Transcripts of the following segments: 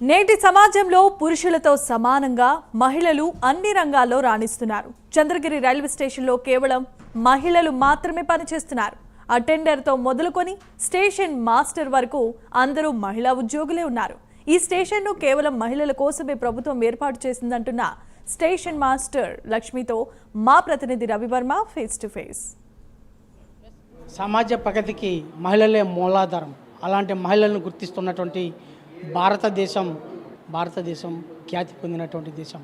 నేటి సమాజంలో పురుషులతో సమానంగా మహిళలు అన్ని రంగాల్లో రాణిస్తున్నారు. చంద్రగిరి రైల్వే స్టేషన్లో కేవలం మహిళలు మాత్రమే పనిచేస్తున్నారు. అటెండర్తో మొదలుకొని స్టేషన్ మాస్టర్ వరకు అందరూ మహిళా ఉద్యోగులే ఉన్నారు. ఈ స్టేషన్ను కేవలం మహిళల కోసమే ప్రభుత్వం ఏర్పాటు చేసిందంటున్న స్టేషన్ మాస్టర్ లక్ష్మితో మా ప్రతినిధి రవివర్మ ఫేస్ టు ఫేస్ సమాజ ప్రగతికి మహిళలే మూలాధారం. అలాంటి మహిళలను గుర్తిస్తున్నటువంటి భారతదేశం భారతదేశం ఖ్యాతి పొందినటువంటి దేశం.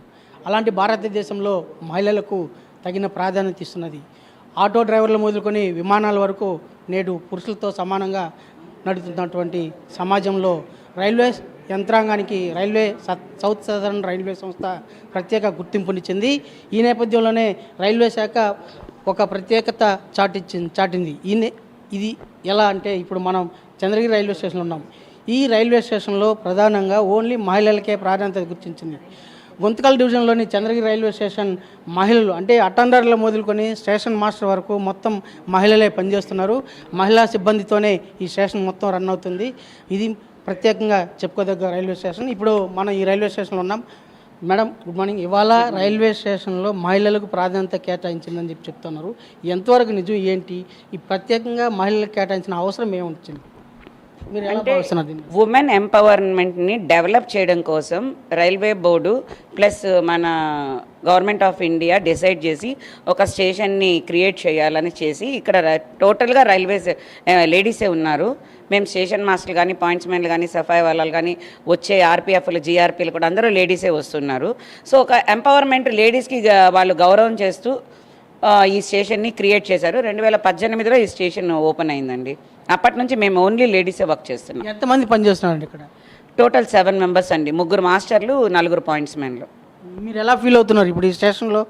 అలాంటి భారతదేశంలో మహిళలకు తగిన ప్రాధాన్యత ఇస్తున్నది. ఆటో డ్రైవర్లు మొదలుకొని విమానాల వరకు నేడు పురుషులతో సమానంగా నడుతున్నటువంటి సమాజంలో రైల్వే యంత్రాంగానికి రైల్వే సౌత్ సదరన్ రైల్వే సంస్థ ప్రత్యేక గుర్తింపునిచ్చింది ఈ నేపథ్యంలోనే రైల్వే శాఖ ఒక ప్రత్యేకత చాటిచ్చింది చాటింది. ఈ ఇది ఎలా అంటే ఇప్పుడు మనం చంద్రగిరి రైల్వే స్టేషన్లో ఉన్నాం. ఈ రైల్వే స్టేషన్లో ప్రధానంగా ఓన్లీ మహిళలకే ప్రాధాన్యత గుర్తించింది. గుంతకల్ డివిజన్లోని చంద్రగిరి రైల్వే స్టేషన్ మహిళలు అంటే అటెండర్ల మొదలుకొని స్టేషన్ మాస్టర్ వరకు మొత్తం మహిళలే పనిచేస్తున్నారు. మహిళా సిబ్బందితోనే ఈ స్టేషన్ మొత్తం రన్ అవుతుంది. ఇది ప్రత్యేకంగా చెప్పుకోదగ్గ రైల్వే స్టేషన్. ఇప్పుడు మనం ఈ రైల్వే స్టేషన్లో ఉన్నాం. Madam good morning. ఇవాళ రైల్వే స్టేషన్లో మహిళలకు ప్రాధాన్యత కేటాయించిందని చెప్పి చెప్తున్నారు. ఎంతవరకు నిజం ఏంటి? ఈ ప్రత్యేకంగా మహిళలకు కేటాయించిన అవసరం ఏముంటుంది దీన్ని? ఉమెన్ ఎంపవర్మెంట్ని డెవలప్ చేయడం కోసం రైల్వే బోర్డు ప్లస్ మన గవర్నమెంట్ ఆఫ్ ఇండియా డిసైడ్ చేసి ఒక స్టేషన్ని క్రియేట్ చేయాలని చేసి ఇక్కడ టోటల్గా రైల్వేస్ లేడీసే ఉన్నారు. మేము స్టేషన్ మాస్టర్లు కానీ పాయింట్స్మెన్లు కానీ సఫాయి వాళ్ళలు కానీ వచ్చే ఆర్పిఎఫ్లు జీఆర్పీలు కూడా అందరూ లేడీసే వస్తున్నారు. సో ఒక ఎంపవర్మెంట్ లేడీస్కి వాళ్ళు గౌరవం చేస్తూ ఈ స్టేషన్ని క్రియేట్ చేశారు. రెండు వేల పద్దెనిమిదిలో ఈ స్టేషన్ ఓపెన్ అయిందండి. అప్పటి నుంచి మేము ఓన్లీ లేడీసే వర్క్ చేస్తున్నాం. ఎంతమంది పనిచేస్తున్నారండి ఇక్కడ? టోటల్ సెవెన్ మెంబర్స్ అండి. ముగ్గురు మాస్టర్లు నలుగురు పాయింట్స్ మెన్లు మీరు ఎలా ఫీల్ అవుతున్నారు? ఇప్పుడు ఈ స్టేషన్లో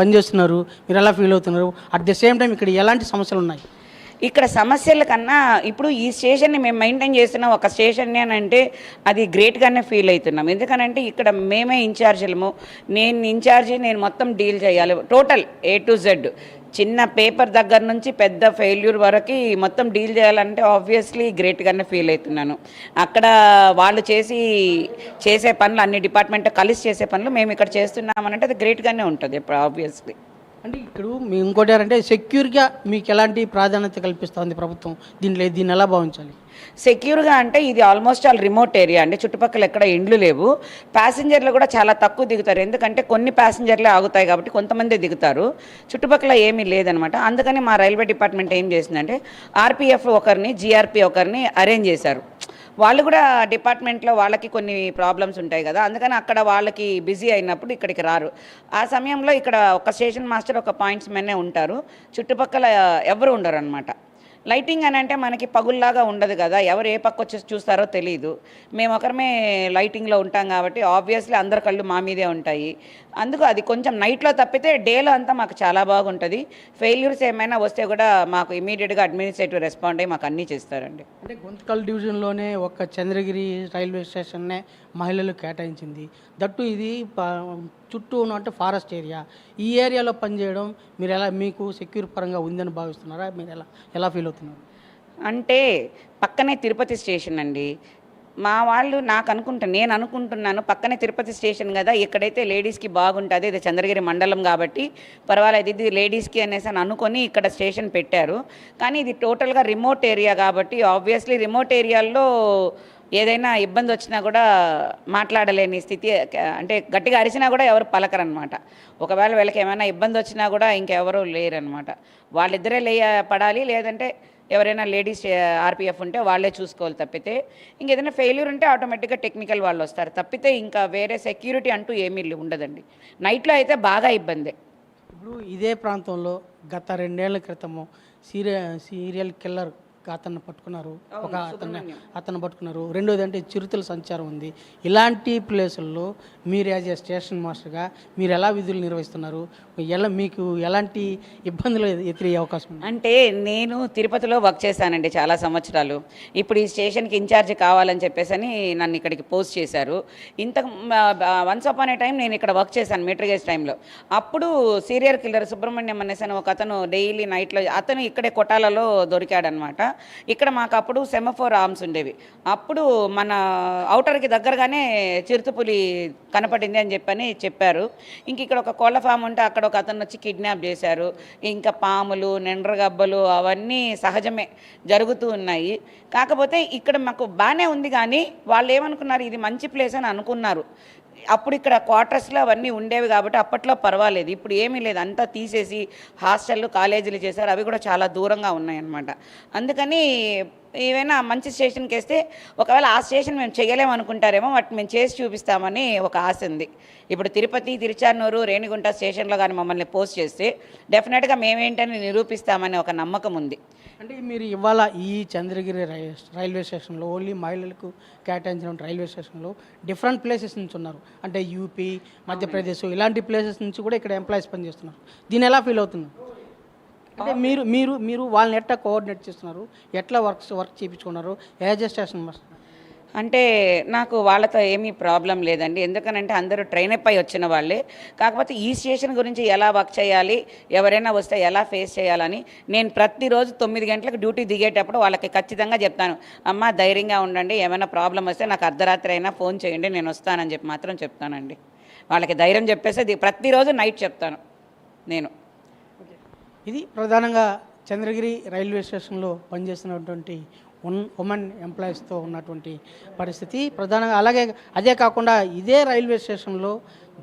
పనిచేస్తున్నారు మీరు ఎలా ఫీల్ అవుతున్నారు? అట్ ద సేమ్ టైం ఇక్కడ ఎలాంటి సమస్యలు ఉన్నాయి? ఇక్కడ సమస్యల కన్నా ఇప్పుడు ఈ స్టేషన్ని మేము మెయింటైన్ చేస్తున్న ఒక స్టేషన్ని అని అంటే అది గ్రేట్గానే ఫీల్ అవుతున్నాం. ఎందుకనంటే ఇక్కడ మేమే ఇన్ఛార్జీలము నేను ఇన్ఛార్జి నేను మొత్తం డీల్ చేయాలి. టోటల్ ఏ టు జెడ్ చిన్న పేపర్ దగ్గర నుంచి పెద్ద ఫెయిల్యూర్ వరకు మొత్తం డీల్ చేయాలంటే ఆబ్వియస్లీ గ్రేట్గానే ఫీల్ అవుతున్నాను. అక్కడ వాళ్ళు చేసి చేసే పనులు అన్ని డిపార్ట్మెంట్ కలిసి చేసే పనులు మేము ఇక్కడ చేస్తున్నామనంటే అది గ్రేట్గానే ఉంటుంది ఇప్పుడు ఆబ్వియస్లీ అంటే ఇక్కడ మీ ఇంకోటి ఏంటంటే సెక్యూర్గా మీకు ఎలాంటి ప్రాధాన్యత కల్పిస్తుంది ప్రభుత్వం? దీనిలో దీన్ని ఎలా భావించాలి? సెక్యూర్గా అంటే ఇది ఆల్మోస్ట్ ఆల్ రిమోట్ ఏరియా అంటే చుట్టుపక్కల ఎక్కడ ఇండ్లు లేవు. ప్యాసింజర్లు కూడా చాలా తక్కువ దిగుతారు. ఎందుకంటే కొన్ని ప్యాసింజర్లే ఆగుతాయి కాబట్టి కొంతమంది దిగుతారు. చుట్టుపక్కల ఏమీ లేదనమాట. అందుకని మా రైల్వే డిపార్ట్మెంట్ ఏం చేసిందంటే ఆర్పిఎఫ్ ఒకరిని జీఆర్పి ఒకరిని అరేంజ్ చేశారు. వాళ్ళు కూడా డిపార్ట్మెంట్లో వాళ్ళకి కొన్ని ప్రాబ్లమ్స్ ఉంటాయి కదా అందుకని అక్కడ వాళ్ళకి బిజీ అయినప్పుడు ఇక్కడికి రారు. ఆ సమయంలో ఇక్కడ ఒక స్టేషన్ మాస్టర్ ఒక పాయింట్స్ మెన్నే ఉంటారు. చుట్టుపక్కల ఎవరు ఉండరు అనమాట లైటింగ్ అని అంటే మనకి పగుల్లాగా ఉండదు కదా. ఎవరు ఏ పక్క వచ్చి చూస్తారో తెలియదు మేము ఒకరమే లైటింగ్లో ఉంటాం కాబట్టి ఆబ్వియస్లీ అందరి కళ్ళు మా మీదే ఉంటాయి. అందుకు అది కొంచెం నైట్లో తప్పితే డేలో అంతా మాకు చాలా బాగుంటుంది. ఫెయిల్యూర్స్ ఏమైనా వస్తే కూడా మాకు ఇమీడియట్గా అడ్మినిస్ట్రేటివ్ రెస్పాండ్ అయ్యి మాకు అన్నీ చేస్తారండి. అంటే గుంతకల్ డివిజన్లోనే ఒక చంద్రగిరి రైల్వే స్టేషన్నే మహిళలు కేటాయించింది. దట్టు ఇది చుట్టూ ఉన్న అంటే ఫారెస్ట్ ఏరియా. ఈ ఏరియాలో పనిచేయడం మీరు ఎలా మీకు సెక్యూర్ పరంగా ఉందని భావిస్తున్నారా? మీరు ఎలా ఎలా ఫీల్ అవుతున్నారు అంటే పక్కనే తిరుపతి స్టేషన్ అండి. మా వాళ్ళు నాకు అనుకుంటా నేను అనుకుంటున్నాను పక్కనే తిరుపతి స్టేషన్ కదా ఇక్కడైతే లేడీస్కి బాగుంటుంది ఇది చంద్రగిరి మండలం కాబట్టి పర్వాలేదు ఇది లేడీస్కి అనేసి అని అనుకొని ఇక్కడ స్టేషన్ పెట్టారు. కానీ ఇది టోటల్గా రిమోట్ ఏరియా కాబట్టి ఆబ్వియస్లీ రిమోట్ ఏరియాల్లో ఏదైనా ఇబ్బంది వచ్చినా కూడా మాట్లాడలేని స్థితి అంటే గట్టిగా అరిచినా కూడా ఎవరు పలకరనమాట. ఒకవేళ వీళ్ళకి ఏమైనా ఇబ్బంది వచ్చినా కూడా ఇంకెవరూ లేరనమాట. వాళ్ళిద్దరే లే పడాలి లేదంటే ఎవరైనా లేడీస్ ఆర్పిఎఫ్ ఉంటే వాళ్ళే చూసుకోవాలి తప్పితే. ఇంకేదైనా ఫెయిల్యూర్ ఉంటే ఆటోమేటిక్గా టెక్నికల్ వాళ్ళు వస్తారు. తప్పితే ఇంకా వేరే సెక్యూరిటీ అంటూ ఏమీ ఉండదండి. నైట్లో అయితే బాగా ఇబ్బందే. ఇప్పుడు ఇదే ప్రాంతంలో గత రెండేళ్ళ క్రితము సీరియల్ సీరియల్ కిల్లర్ అతన్ని పట్టుకున్నారు. ఒక అతన్ని అతను పట్టుకున్నారు. రెండోది అంటే చిరుతల సంచారం ఉంది. ఇలాంటి ప్లేసుల్లో మీరు యాజ్ ఏ స్టేషన్ మాస్టర్గా మీరు ఎలా విధులు నిర్వహిస్తున్నారు? ఎలా మీకు ఎలాంటి ఇబ్బందులు ఎదురయ్యే అవకాశం ఉంది? అంటే నేను తిరుపతిలో వర్క్ చేశానండి చాలా సంవత్సరాలు. ఇప్పుడు ఈ స్టేషన్కి ఇన్ఛార్జ్ కావాలని చెప్పేసి అని నన్ను ఇక్కడికి పోస్ట్ చేశారు. ఇంత వన్స్ అపాన్ ఏ టైం నేను ఇక్కడ వర్క్ చేశాను మీటర్ గేజ్ టైంలో అప్పుడు సీరియల్ కిల్లర్ సుబ్రహ్మణ్యం అనేసి అని ఒక అతను డైలీ నైట్లో అతను ఇక్కడే కొట్టాలలో దొరికాడనమాట. ఇక్కడ మాకు అప్పుడు సెమఫోర్ ఆర్మ్స్ ఉండేవి. అప్పుడు మన అవుటర్కి దగ్గరగానే చిరుతపులి కనపడింది అని చెప్పని చెప్పారు. ఇంక ఇక్కడ ఒక కోళ్ళ ఫామ్ ఉంటే అక్కడ ఒక అతను వచ్చి కిడ్నాప్ చేశారు. ఇంకా పాములు నెండ్రగబ్బలు అవన్నీ సహజమే జరుగుతూ ఉన్నాయి. కాకపోతే ఇక్కడ మాకు బాగానే ఉంది కానీ వాళ్ళు ఏమనుకున్నారు ఇది మంచి ప్లేస్ అని అనుకున్నారు. అప్పుడు ఇక్కడ క్వార్టర్స్లో అవన్నీ ఉండేవి కాబట్టి అప్పట్లో పర్వాలేదు. ఇప్పుడు ఏమీ లేదు. అంతా తీసేసి హాస్టళ్ళు కాలేజీలు చేశారు. అవి కూడా చాలా దూరంగా ఉన్నాయన్నమాట. అందుకని ఏవైనా మంచి స్టేషన్కి వేస్తే ఒకవేళ ఆ స్టేషన్ మేము చేయలేము అనుకుంటారేమో వాటిని మేము చేసి చూపిస్తామని ఒక ఆశ ఉంది. ఇప్పుడు తిరుపతి తిరుచానూరు రేణిగుంట స్టేషన్లో కానీ మమ్మల్ని పోస్ట్ చేస్తే డెఫినెట్గా మేమేంటని నిరూపిస్తామని ఒక నమ్మకం ఉంది. అంటే మీరు ఇవాళ ఈ చంద్రగిరి రైల్వే స్టేషన్లో ఓన్లీ మహిళలకు కేటాయించిన రైల్వే స్టేషన్లో డిఫరెంట్ ప్లేసెస్ నుంచి ఉన్నారు. అంటే యూపీ మధ్యప్రదేశ్ ఇలాంటి ప్లేసెస్ నుంచి కూడా ఇక్కడ ఎంప్లాయీస్ పనిచేస్తున్నారు. దీని ఎలా ఫీల్ అవుతున్నారు? అంటే మీరు మీరు మీరు వాళ్ళని ఎట్లా కోఆర్డినేట్ చేస్తున్నారు? ఎట్లా వర్క్స్ వర్క్ చేయించుకున్నారు? యాజ్ ఎ స్టేషన్ మాస్టర్ అంటే నాకు వాళ్ళతో ఏమీ ప్రాబ్లం లేదండి. ఎందుకనంటే అందరూ ట్రైన్ అప్ అయి వచ్చిన వాళ్ళే. కాకపోతే ఈ స్టేషన్ గురించి ఎలా వర్క్ చేయాలి ఎవరైనా వస్తే ఎలా ఫేస్ చేయాలని నేను ప్రతిరోజు తొమ్మిది గంటలకు డ్యూటీ దిగేటప్పుడు వాళ్ళకి ఖచ్చితంగా చెప్తాను. అమ్మ ధైర్యంగా ఉండండి. ఏమైనా ప్రాబ్లం వస్తే నాకు అర్ధరాత్రి అయినా ఫోన్ చేయండి. నేను వస్తానని చెప్పి మాత్రం చెప్తానండి. వాళ్ళకి ధైర్యం చెప్పేసి ప్రతిరోజు నైట్ చెప్తాను నేను. ఇది ప్రధానంగా చంద్రగిరి రైల్వే స్టేషన్లో పనిచేస్తున్నటువంటి ఉన్ ఉమెన్ ఎంప్లాయీస్తో ఉన్నటువంటి పరిస్థితి. ప్రధానంగా అలాగే అదే కాకుండా ఇదే రైల్వే స్టేషన్లో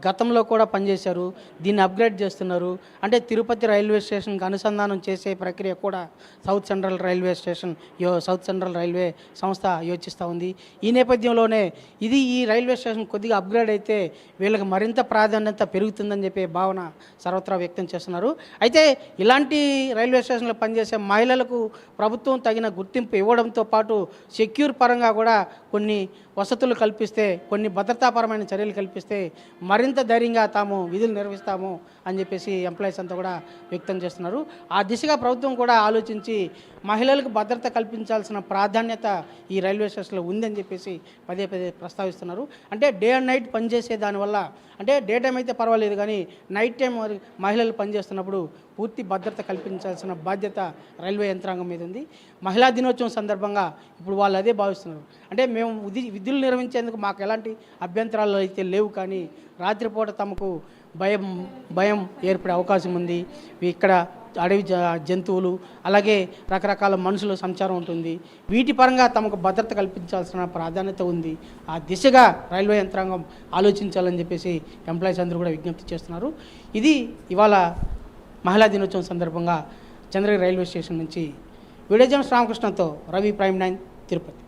గతంలో కూడా పనిచేశారు దీన్ని అప్గ్రేడ్ చేస్తున్నారు. అంటే తిరుపతి రైల్వే స్టేషన్కి అనుసంధానం చేసే ప్రక్రియ కూడా సౌత్ సెంట్రల్ రైల్వే స్టేషన్ యో సౌత్ సెంట్రల్ రైల్వే సంస్థ యోచిస్తూ ఉంది. ఈ నేపథ్యంలోనే ఇది ఈ రైల్వే స్టేషన్ కొద్దిగా అప్గ్రేడ్ అయితే వీళ్ళకి మరింత ప్రాధాన్యత పెరుగుతుందని చెప్పే భావన సర్వత్రా వ్యక్తం చేస్తున్నారు. అయితే ఇలాంటి రైల్వే స్టేషన్లో పనిచేసే మహిళలకు ప్రభుత్వం తగిన గుర్తింపు ఇవ్వడంతో పాటు సెక్యూర్ పరంగా కూడా కొన్ని వసతులు కల్పిస్తే కొన్ని భద్రతాపరమైన చర్యలు కల్పిస్తే మరింత ధైర్యంగా తాము విధులు నిర్వహిస్తాము. అని చెప్పేసి ఎంప్లాయీస్ అంతా కూడా వ్యక్తం చేస్తున్నారు. ఆ దిశగా ప్రభుత్వం కూడా ఆలోచించి మహిళలకు భద్రత కల్పించాల్సిన ప్రాధాన్యత ఈ రైల్వే స్టేషన్లో ఉందని చెప్పేసి పదే పదే ప్రస్తావిస్తున్నారు. అంటే డే అండ్ నైట్ పనిచేసే దానివల్ల అంటే డే టైం అయితే పర్వాలేదు కానీ నైట్ టైం మహిళలు పనిచేస్తున్నప్పుడు పూర్తి భద్రత కల్పించాల్సిన బాధ్యత రైల్వే యంత్రాంగం మీద ఉంది. మహిళా దినోత్సవం సందర్భంగా ఇప్పుడు వాళ్ళు అదే భావిస్తున్నారు. అంటే మేము విధి విధులు నిర్వహించేందుకు మాకు ఎలాంటి అభ్యంతరాలు అయితే లేవు కానీ రాత్రిపూట తమకు భయం భయం ఏర్పడే అవకాశం ఉంది. ఇక్కడ అడవి జ- జంతువులు అలాగే రకరకాల మనుషుల సంచారం ఉంటుంది. వీటి పరంగా తమకు భద్రత కల్పించాల్సిన ప్రాధాన్యత ఉంది. ఆ దిశగా రైల్వే యంత్రాంగం ఆలోచించాలని చెప్పేసి ఎంప్లాయీస్ అందరూ కూడా విజ్ఞప్తి చేస్తున్నారు. ఇది ఇవాళ మహిళా దినోత్సవం సందర్భంగా చంద్రగిరి రైల్వే స్టేషన్ నుంచి వీడియో జర్నలిస్ట్ రామకృష్ణతో రవి ప్రైమ్ నైన్ తిరుపతి.